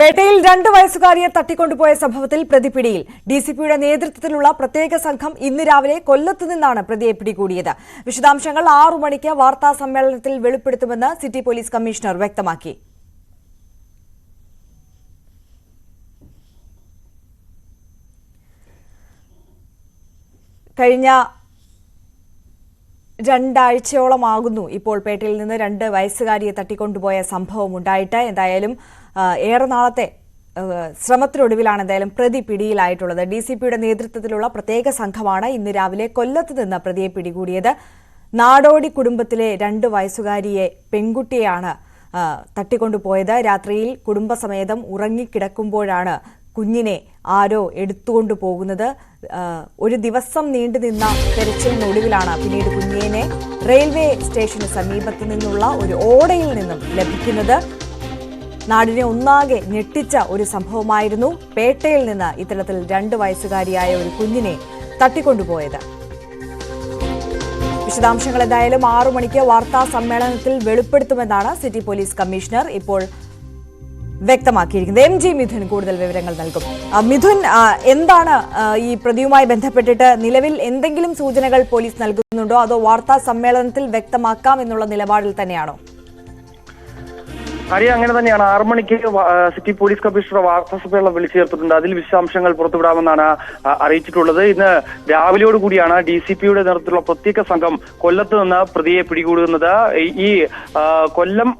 പേട്ടയിൽ രണ്ട് വയസ്സുകാരിയെ തട്ടിക്കൊണ്ടുപോയ സംഭവത്തിൽ പ്രതി പിടിയിൽ. ഡിസിപിയുടെ നേതൃത്വത്തിലുള്ള പ്രത്യേക സംഘം ഇന്ന് രാവിലെ കൊല്ലത്ത് നിന്നാണ് പ്രതിയെ പിടികൂടിയത്. വിശദാംശങ്ങൾ ആറു മണിക്ക് വാർത്താ സമ്മേളനത്തിൽ വെളിപ്പെടുത്തുമെന്ന് സിറ്റി പോലീസ് കമ്മീഷണർ വ്യക്തമാക്കി. കഴിഞ്ഞ രണ്ടാഴ്ചയോളമാകുന്നു ഇപ്പോൾ പേട്ടയിൽ നിന്ന് രണ്ട് വയസ്സുകാരിയെ തട്ടിക്കൊണ്ടുപോയ സംഭവം ഉണ്ടായിട്ട്. എന്തായാലും ഏറെ നാളത്തെ ശ്രമത്തിനൊടുവിലാണ് എന്തായാലും പ്രതി പിടിയിലായിട്ടുള്ളത്. ഡി സി പിയുടെ നേതൃത്വത്തിലുള്ള പ്രത്യേക സംഘമാണ് ഇന്ന് രാവിലെ കൊല്ലത്ത് നിന്ന് പ്രതിയെ പിടികൂടിയത്. നാടോടി കുടുംബത്തിലെ രണ്ട് വയസ്സുകാരിയെ പെൺകുട്ടിയെയാണ് തട്ടിക്കൊണ്ടുപോയത്. രാത്രിയിൽ കുടുംബസമേതം ഉറങ്ങിക്കിടക്കുമ്പോഴാണ് കുഞ്ഞിനെ ആരോ എടുത്തുകൊണ്ടു പോകുന്നത് ഒരു ദിവസം നീണ്ടു നിന്ന തെരച്ചിലിനൊടുവിലാണ് പിന്നീട് കുഞ്ഞിനെ റെയിൽവേ സ്റ്റേഷന് സമീപത്ത് നിന്നുള്ള ഒരു ഓടയിൽ നിന്നും ലഭിക്കുന്നത്. നാടിനെ ഒന്നാകെ ഞെട്ടിച്ച ഒരു സംഭവമായിരുന്നു പേട്ടയിൽ നിന്ന് ഇത്തരത്തിൽ രണ്ട് വയസ്സുകാരിയായ ഒരു കുഞ്ഞിനെ തട്ടിക്കൊണ്ടുപോയത്. വിശദാംശങ്ങൾ എന്തായാലും ആറു മണിക്ക് വാർത്താ സമ്മേളനത്തിൽ വെളിപ്പെടുത്തുമെന്നാണ് സിറ്റി പോലീസ് കമ്മീഷണർ ഇപ്പോൾ വ്യക്തമാക്കിയിരിക്കുന്നത്. എം ജി മിഥുൻ കൂടുതൽ വിവരങ്ങൾ നൽകും. മിഥുൻ എന്താണ് ഈ പ്രതിയുമായി ബന്ധപ്പെട്ടിട്ട് നിലവിൽ എന്തെങ്കിലും സൂചനകൾ പോലീസ് നൽകുന്നുണ്ടോ? അതോ വാർത്താ സമ്മേളനത്തിൽ വ്യക്തമാക്കാം എന്നുള്ള നിലപാടിൽ തന്നെയാണോ? ഹരി അങ്ങനെ തന്നെയാണ്. ആറു മണിക്ക് സിറ്റി പോലീസ് കമ്മീഷണർ വാർത്താ സമ്മേളനം വിളിച്ചു ചേർത്തിട്ടുണ്ട് അതിൽ വിശദാംശങ്ങൾ പുറത്തുവിടാമെന്നാണ് അറിയിച്ചിട്ടുള്ളത്. ഇന്ന് രാവിലെയോട് കൂടിയാണ് ഡി സി പിയുടെ നേതൃത്വത്തിലുള്ള പ്രത്യേക സംഘം കൊല്ലത്ത് നിന്ന് പ്രതിയെ പിടികൂടുന്നത്. ഈ- കൊല്ലം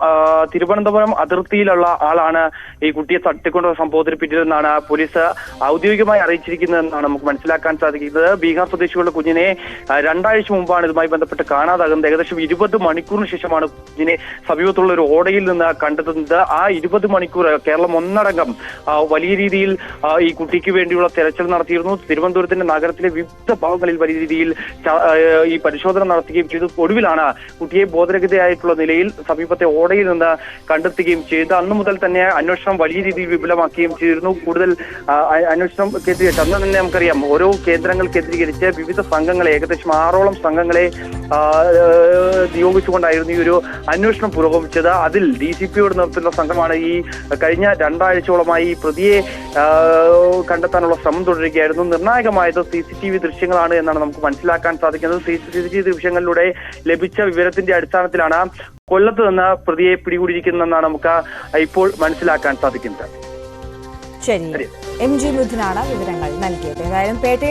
തിരുവനന്തപുരം അതിർത്തിയിലുള്ള ആളാണ് ഈ കുട്ടിയെ തട്ടിക്കൊണ്ട സംഭവത്തിന് പിന്നിലെന്നാണ് പോലീസ് ഔദ്യോഗികമായി അറിയിച്ചിരിക്കുന്നതെന്നാണ് നമുക്ക് മനസ്സിലാക്കാൻ സാധിക്കുന്നത്. ബീഹാർ സ്വദേശികളുടെ കുഞ്ഞിനെ രണ്ടാഴ്ച മുമ്പാണ് ഇതുമായി ബന്ധപ്പെട്ട് കാണാതാകുന്നത്. ഏകദേശം ഇരുപത് മണിക്കൂറിന് ശേഷമാണ് കുഞ്ഞിനെ സമീപത്തുള്ള ഒരു ഓടയിൽ നിന്ന് കണ്ടെത്തുന്നത് ആ ഇരുപത് മണിക്കൂർ കേരളം ഒന്നടങ്കം വലിയ രീതിയിൽ ഈ കുട്ടിക്ക് വേണ്ടിയുള്ള തെരച്ചിൽ നടത്തിയിരുന്നു. തിരുവനന്തപുരത്തിന്റെ നഗരത്തിലെ വിവിധ ഭാഗങ്ങളിൽ വലിയ രീതിയിൽ ഈ പരിശോധന നടത്തുകയും ചെയ്തു. ഒടുവിലാണ് കുട്ടിയെ ബോധരഹിതയായിട്ടുള്ള നിലയിൽ സമീപത്തെ ഓടയിൽ നിന്ന് കണ്ടെത്തുകയും ചെയ്ത് അന്നു മുതൽ തന്നെ അന്വേഷണം വലിയ രീതിയിൽ വിപുലമാക്കുകയും ചെയ്തിരുന്നു. കൂടുതൽ അന്വേഷണം കേന്ദ്രീകരിച്ച് അന്ന് തന്നെ നമുക്കറിയാം ഓരോ കേന്ദ്രങ്ങൾ കേന്ദ്രീകരിച്ച് വിവിധ സംഘങ്ങളെ ഏകദേശം ആറോളം സംഘങ്ങളെ നിയോഗിച്ചുകൊണ്ടായിരുന്നു ഈ ഒരു അന്വേഷണം പുരോഗമിച്ചത്. അതിൽ ഡി സി പിയുടെ നിർത്തുന്ന സംഘമാണ് ഈ കഴിഞ്ഞ രണ്ടാഴ്ചയോളമായി ഈ പ്രതിയെ കണ്ടെത്താനുള്ള ശ്രമം തുടരുകയായിരുന്നു. നിർണായകമായത് സി സി ടി വി ദൃശ്യങ്ങളാണ് എന്നാണ് നമുക്ക് മനസ്സിലാക്കാൻ സാധിക്കുന്നത്. സി സി ടി വി ദൃശ്യങ്ങളിലൂടെ ലഭിച്ച വിവരത്തിന്റെ അടിസ്ഥാനത്തിലാണ് കൊല്ലത്ത് നിന്ന് പ്രതിയെ പിടികൂടിയിരിക്കുന്നതെന്നാണ് നമുക്ക് ഇപ്പോൾ മനസ്സിലാക്കാൻ സാധിക്കുന്നത്. ശരി. എം ജി വിവരങ്ങൾ നൽകിയത്. ഏതായാലും പേട്ടയിൽ